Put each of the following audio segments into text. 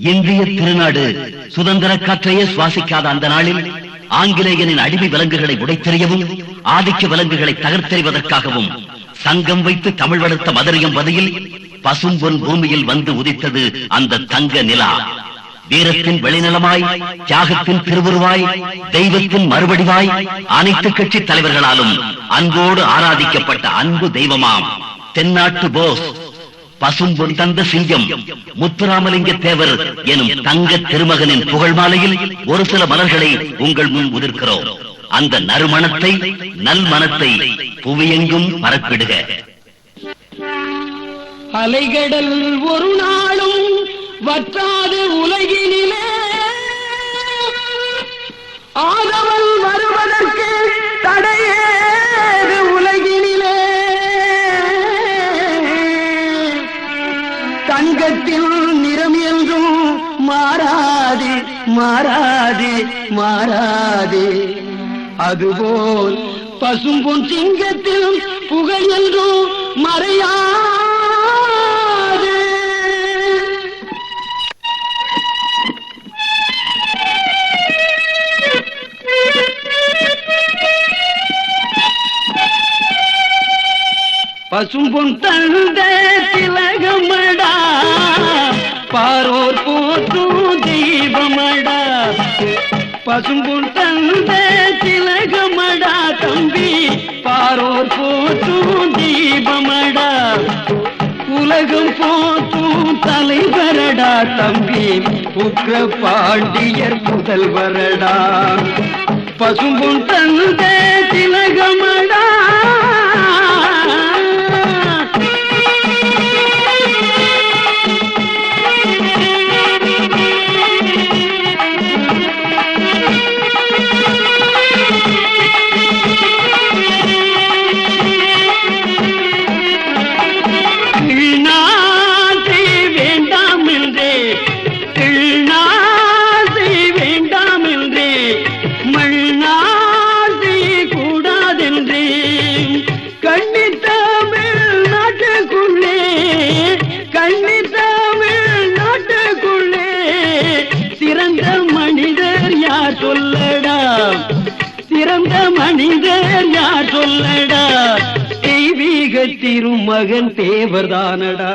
இன்றைய திருநாடு சுதந்திர காற்றையே சுவாசிக்காத அந்த நாளில் ஆங்கிலேயனின் அடிமை விலங்குகளை உடைத்தெறியவும் ஆதிக்க விலங்குகளை தகர்த்தெறிவதற்காகவும் சங்கம் வைத்து தமிழ் வளர்த்த மதுரையும் பசும் பசும்பொன் பூமியில் வந்து உதித்தது அந்த தங்க நிலா. வீரத்தின் வெளிநிலமாய் தியாகத்தின் திருவுருவாய் தெய்வத்தின் மறுபடிவாய் அனைத்து கட்சி தலைவர்களாலும் அன்போடு ஆராதிக்கப்பட்ட அன்பு தெய்வமாம். தென்னாட்டு போஸ். பசும்பொன் தந்த சிங்கம் முத்துராமலிங்க தேவர் எனும் தங்க திருமகனின் புகழ் மாலையில் ஒரு சில மலர்களை உங்கள் முன் உதிர்க்கிறோம். அந்த நறுமணத்தை நல் மனத்தை புவியெங்கும் பரப்பிடுக. அலைகடல் ஒரு நாளும் வற்றாது உலகில் தங்கத்தில் நிறம் என்றும் மாறாது மாறாது மாறாது. அதுபோல் பசும்பொன் சிங்கத்தில் புகழ் என்றும் மறையா பசும்பொன் தந்த திலகமடா பாரோர் போற்றும் தெய்வமடா பசும்பொன் தந்த திலகமடா தம்பி பாரோர் போற்றும் தீபமடா. உலகம் போற்றும் தலைவரடா தம்பி புத்திர பாண்டியர் முதல்வரடா பசும்பொன் தந்த திலகமடா யார் சொல்லடா? சிறந்த மனிதர் யார் சொல்லடா? தெய்வீக திருமகன் தேவர்தானடா.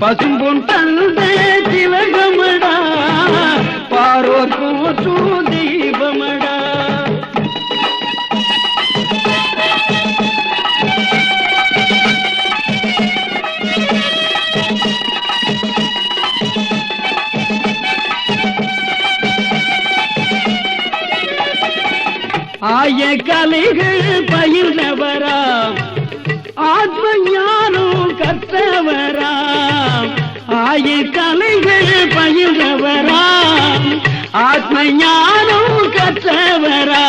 பசும்பொன் தந்த திலகமடா ஆய கலைகள் பயிர்ந்தவரா ஆத்ம ஞானம் கற்றவரா ஆய கலைகள் பயிர்ந்தவரா ஆத்ம ஞானம் கற்றவரா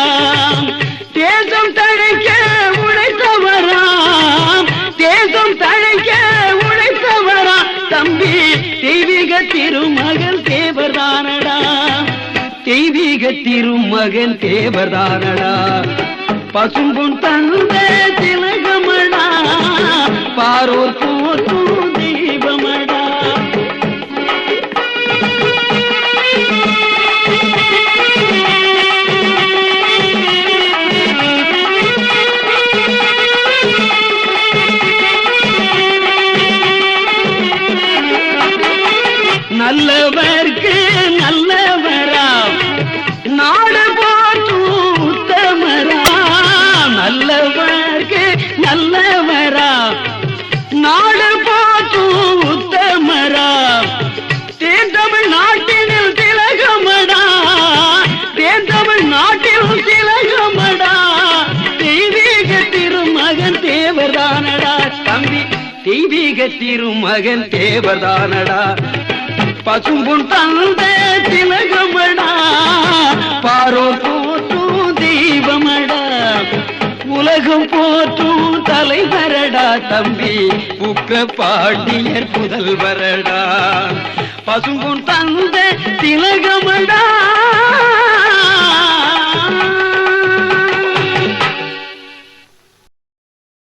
தேசம் தழைக்க தெய்வீக திருமகன் தேவதானடா. பசும்பொன் தந்த திலகமடா. பாரோர் போற்று தெய்வமடா. நல்லவர்க்கு நல்லவர். நல்லவரா? நாடு போற்றும் உத்தமரா? தேர்ந்தமிழ் நாட்டினில் திலகமடா? தேர்ந்தமிழ் நாட்டில் திலகமடா? தெய்வீக திருமகன் தேவதானடா தம்பி தெய்வீக திருமகன் தேவதானடா பசும்புன் தந்த திலகமடா? பாரோ போற்றும் தெய்வமடா? உலகம் போற்றும் தலைவரடா தம்பி. புக்க பாண்டியர் புதல்வரடா பசும்புன் தந்த திலகமடா.